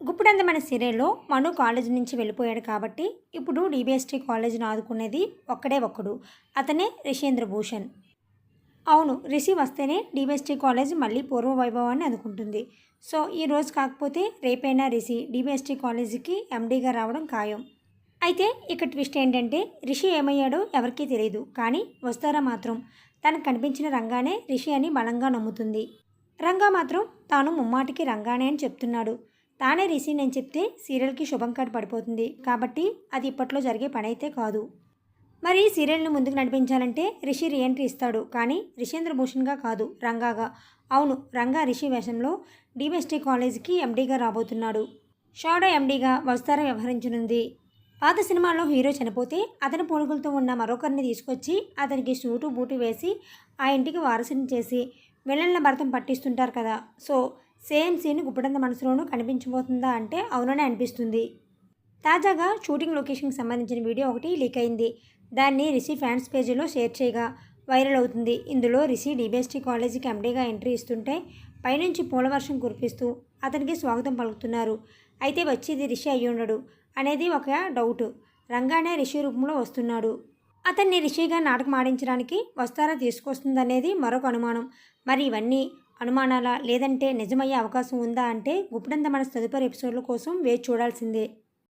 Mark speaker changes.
Speaker 1: గుప్పుడంద మన సీరియల్లో మను కాలేజ్ నుంచి వెళ్ళిపోయాడు కాబట్టి ఇప్పుడు డిబిఎస్టీ కాలేజీని ఆదుకునేది ఒక్కడే ఒక్కడు. అతనే రిషేంద్ర భూషణ్ అవును రిషి వస్తేనే డిబిఎస్టీ కాలేజ్ మళ్ళీ పూర్వ వైభవాన్ని అందుకుంటుంది. సో ఈ రోజు కాకపోతే రేపైనా రిషి డిబిఎస్టీ కాలేజీకి ఎండీగా రావడం ఖాయం. అయితే ఇక ట్విస్ట్ ఏంటంటే రిషి ఏమయ్యాడో ఎవరికీ తెలియదు కానీ వస్తారా మాత్రం? తనకు కనిపించిన రంగానే రిషి అని బలంగా నమ్ముతుంది. రంగా మాత్రం తాను ముమ్మాటికి రంగానే అని చెప్తున్నాడు. తానే రిషి నేను చెప్తే సీరియల్కి శుభం కార్డు పడిపోతుంది. కాబట్టి అది ఇప్పట్లో జరిగే పని అయితే కాదు. మరి సీరియల్ను ముందుకు నడిపించాలంటే రిషి రీఎంట్రీ ఇస్తాడు. కానీ రిషేంద్ర భూషణ్గా కాదు రంగాగా. అవును రంగా రిషి వేషంలో డిఎస్టీ కాలేజీకి ఎండీగా రాబోతున్నాడు. షాడో ఎండీగా వస్తారా వ్యవహరించనుంది. పాత సినిమాలో హీరో చనిపోతే అతని పోలుగులతో ఉన్న మరొకరిని తీసుకొచ్చి అతనికి సూటు బూటు వేసి ఆ ఇంటికి వారసుని చేసి విలన్ల భర్తం పట్టిస్తుంటారు కదా. సో సేమ్ సీన్ గుప్పడంత మనసులోనూ కనిపించబోతుందా అంటే అవుననే అనిపిస్తుంది. తాజాగా షూటింగ్ లొకేషన్కి సంబంధించిన వీడియో ఒకటి లీక్ అయింది. దాన్ని రిషి ఫ్యాన్స్ పేజీలో షేర్ చేయగా వైరల్ అవుతుంది. ఇందులో రిషి డిబిఎస్టీ కాలేజీకి ఎండీగా ఎంట్రీ ఇస్తుంటే పైనుంచి పూలవర్షం కురిపిస్తూ అతనికి స్వాగతం పలుకుతున్నారు. అయితే వచ్చేది రిషి అయి ఉండడు అనేది ఒక డౌట్. రంగానే రిషి రూపంలో వస్తున్నాడు. అతన్ని రిషిగా నాటకం ఆడించడానికి వస్తారా తీసుకొస్తుందనేది మరొక అనుమానం. మరి ఇవన్నీ అనుమానాలా? లేదంటే నిజమయ్యే అవకాశం ఉందా? అంటే గుప్పిడంత మన తదుపరి ఎపిసోడ్ల కోసం వేచి చూడాల్సిందే.